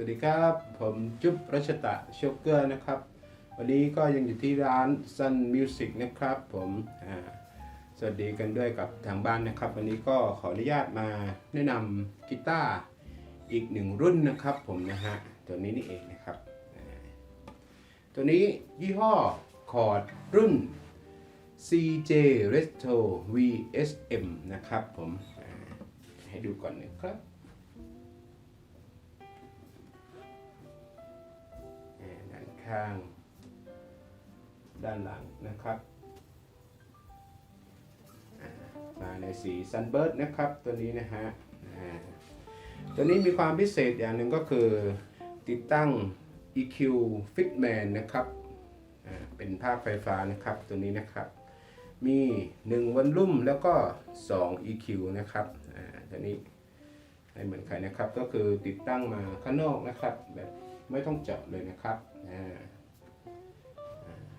สวัสดีครับ ผมจุ๊บรัชตะโชคเกอร์นะครับ วันนี้ก็ยังอยู่ที่ร้าน Sun Music นะครับผมสวัสดีกันด้วยกับทางบ้านนะครับ วันนี้ก็ขออนุญาตมาแนะนำกีตาร์อีกหนึ่งรุ่นนะครับผมนะฮะตัวนี้นี่เองนะครับ ตัวนี้ยี่ห้อคอร์ดรุ่น CJ Resto VSM นะครับผมให้ดูก่อนนะครับาด้านข้างด้านหลังนะครับ มาในสี Sunbird นะครับตัวนี้นะฮะตัวนี้มีความพิเศษอย่างหนึ่งก็คือติดตั้ง EQ Fitman นะครับเป็นภาคไฟฟ้านะครับตัวนี้นะครับ มี 1 วันลุ่มแล้วก็ 2 EQ นะครับตัวนี้ให้เหมือนใครนะครับก็คือติดตั้งมาข้างนอกนะครับแบบ ไม่ต้องเจาะเลยนะครับ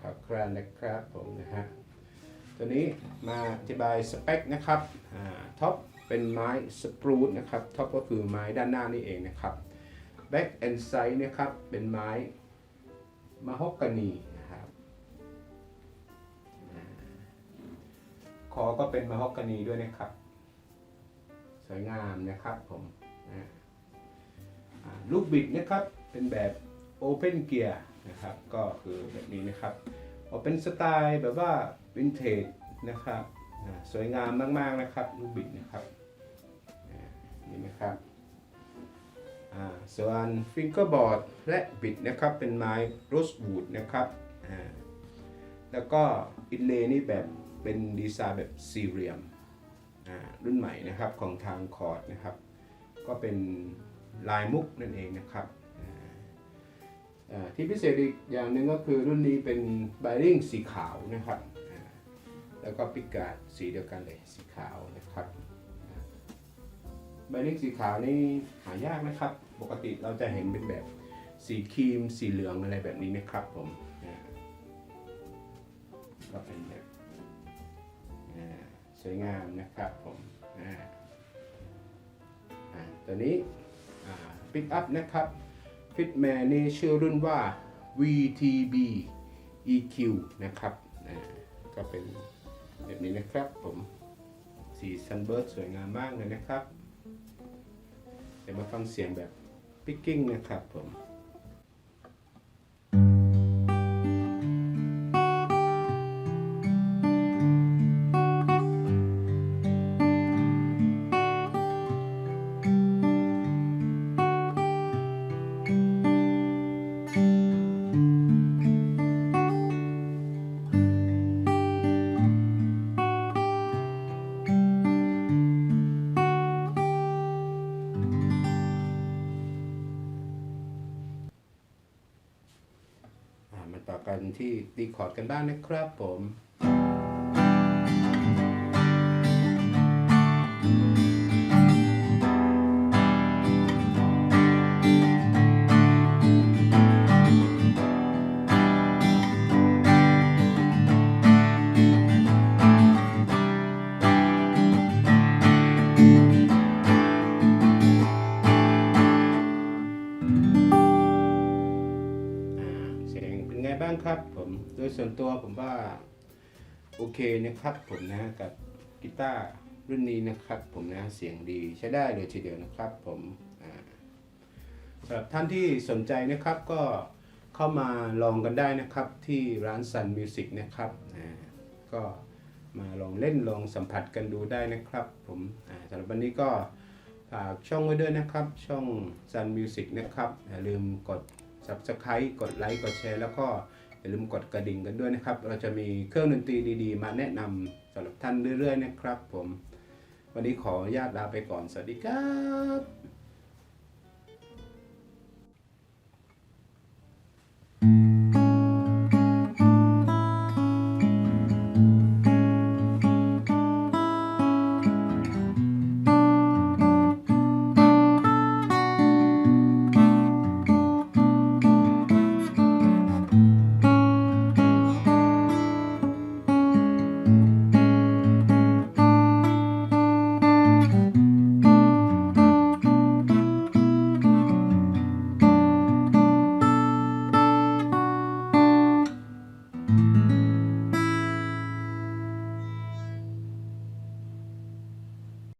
ครับครนนะครับผมนะฮะตัวนี้มาอธิบายสเปคนะครับอ่าท็อปเป็นไม้สปรูตนะครับท็อปก็คือไม้ด้านหน้านี่เองนะครับแบ็กแอนไซด์นะครับเป็นไม้มะฮอกกานีนะครับคอก็เป็นมะฮอกกานีด้วยนะครับ สวยงามนะครับผมลูกบิดนะครับ เป็นแบบโอเพนเกียร์นะครับ ก็คือแบบนี้นะครับออกเป็นสไตล์แบบว่าวินเทจนะครับสวยงามมากๆนะครับลูกบิดนะครับนี่นะครับส่วนฟิงเกอร์บอร์ดและบิดนะครับเป็นไม้โรสวูดนะครับแล้วก็อินเลนี่แบบเป็นดีไซน์แบบสี่เหลี่ยมรุ่นใหม่นะครับของทางคอร์ดนะครับ ก็เป็นลายมุกนั่นเองนะครับ ที่พิเศษอีกอย่างหนึ่งก็คือรุ่นนี้เป็นไบริ่งสีขาวนะครับ แล้วก็ปิกาดสีเดียวกันเลยสีขาวนะครับไบริ่งสีขาวนี่หายากนะครับ ปกติเราจะเห็นเป็นแบบสีครีม สีเหลืองอะไรแบบนี้นะครับผมก็เป็นแบบสวยงามนะครับผมอ่าอ่าตัวนี้ปิกอัพนะครับ ฟิตแมนนี่ชื่อรุ่นว่า VTB EQ นะครับก็เป็นแบบนี้นะครับผมสีซันเบิร์ดสวยงามมากเลยนะครับ เดี๋ยวมาฟังเสียงแบบปิกกิ้งนะครับผม ต่อกันที่ดีคอร์ดกันบ้างนะครับผม ไงบ้างครับผม โดยส่วนตัวผมว่าโอเคนะครับผมนะกับกีตาร์รุ่นนี้นะครับผมนะเสียงดีใช้ได้เลยทีเดียวนะครับผมสำหรับท่านที่สนใจนะครับก็เข้ามาลองกันได้นะครับที่ร้าน Sun Music นะครับก็มาลองเล่นลองสัมผัสกันดูได้นะครับผมสำหรับวันนี้ก็ฝากช่องไว้ด้วยนะครับ ช่อง Sun Music นะครับอย่าลืมกด Subscribe กดไลค์กดแชร์แล้วก็อย่าลืมกดกระดิ่งกันด้วยนะครับ เราจะมีเครื่องดนตรีดีๆ มาแนะนำสำหรับท่านเรื่อยๆนะครับผม วันนี้ขออนุญาตลาไปก่อน สวัสดีครับ